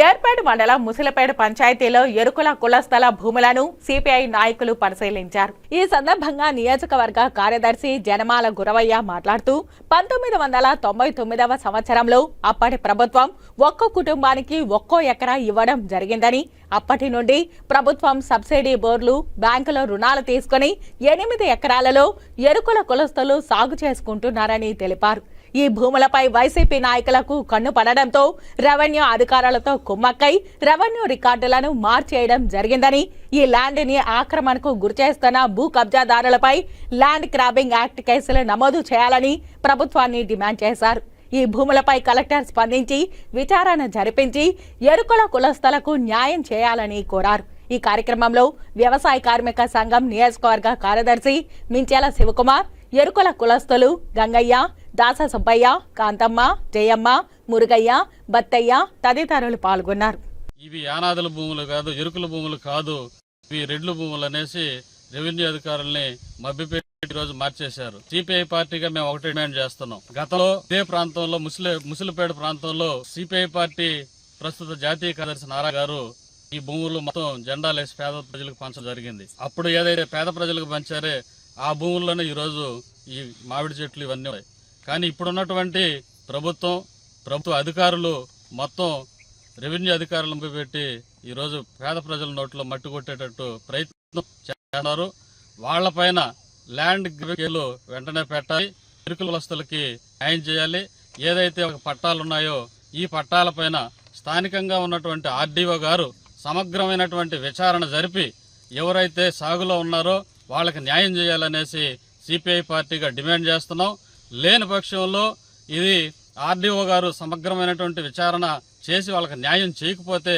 ఏర్పేట మండలం ముసిలపేట పంచాయతీలో ఎరుకుల కులస్థల భూములను సిపిఐ నాయకులు పరిశీలించారు. ఈ సందర్భంగా నియోజకవర్గ కార్యదర్శి జనమాల గురవయ్య మాట్లాడుతూ పంతొమ్మిది వందల తొంభై తొమ్మిదవ సంవత్సరంలో అప్పటి ప్రభుత్వం ఒక్కో కుటుంబానికి ఒక్కో ఎకరా ఇవ్వడం జరిగిందని అప్పటి నుండి ప్రభుత్వం సబ్సిడీ బోర్లు బ్యాంకులో రుణాలు తీసుకుని ఎనిమిది ఎకరాలలో ఎరుకుల కులస్థలు సాగు చేసుకుంటున్నారని తెలిపారు. ఈ భూములపై వైసీపీ నాయకులకు కన్ను పడడంతో రెవెన్యూ అధికారులతో కుమ్మక్కై రెవెన్యూ రికార్డులను మార్చేయడం జరిగిందని ఈ ల్యాండ్ని ఆక్రమణకు గురిచేస్తున్న భూ కబ్జాదారులపై ల్యాండ్ క్రాబింగ్ యాక్ట్ కేసులు నమోదు చేయాలని ప్రభుత్వాన్ని డిమాండ్ చేశారు. ఈ భూములపై కలెక్టర్ స్పందించి విచారణ జరిపించి ఎరుకుల కులస్థలకు న్యాయం చేయాలని కోరారు. ఈ కార్యక్రమంలో వ్యవసాయ కార్మిక సంఘం నియోజకవర్గ కార్యదర్శి మించేల శివకుమార్ ఎరుకల కులస్తులు గంగయ్య దాస సుబ్బయ్య కాంతమ్మ జయమ్మ మురుగయ్య బత్తయ్య తదితరులు పాల్గొన్నారు. ఇవి యానాదుల భూములు కాదు ఎరుకుల భూములు కాదు. ఇవి రెడ్లు భూములు అనేసి రెవెన్యూ అధికారుల్ని మభ్యపెట్టి రోజు మార్చేశారు. సిపిఐ పార్టీగా మేము ఒకటి డిమాండ్ చేస్తున్నాం. గతంలో ఇదే ప్రాంతంలో ముసలి ముసలిపేట ప్రాంతంలో సిపిఐ పార్టీ ప్రస్తుత జాతీయ కార్యదర్శి నారా గారు ఈ భూములు మొత్తం జెండాలేసి పేద ప్రజలకు పంచడం జరిగింది. అప్పుడు ఏదైతే పేద ప్రజలకు పంచారే ఆ భూముల్లోనే ఈ రోజు ఈ మామిడి చెట్లు ఇవన్నీ ఉన్నాయి. కానీ ఇప్పుడున్నటువంటి ప్రభుత్వం ప్రభుత్వ అధికారులు మొత్తం రెవెన్యూ అధికారులను పెట్టి ఈరోజు పేద ప్రజల నోట్లో మట్టి కొట్టేటట్టు ప్రయత్నం చేస్తున్నారు. వాళ్ళపైన ల్యాండ్ గ్రివేలు వెంటనే పెట్టాలి. ఇరుకుల వస్తువులకి న్యాయం చేయాలి. ఏదైతే ఒక పట్టాలు ఉన్నాయో ఈ పట్టాలపైన స్థానికంగా ఉన్నటువంటి ఆర్డీఓ గారు సమగ్రమైనటువంటి విచారణ జరిపి ఎవరైతే సాగులో ఉన్నారో వాళ్ళకి న్యాయం చేయాలనేసి సిపిఐ పార్టీగా డిమాండ్ చేస్తున్నాం. లేని పక్షంలో ఇది ఆర్డీఓ గారు సమగ్రమైనటువంటి విచారణ చేసి వాళ్ళకి న్యాయం చేయకపోతే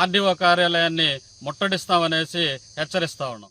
ఆర్డీఓ కార్యాలయాన్ని ముట్టడిస్తామనేసి హెచ్చరిస్తా ఉన్నాం.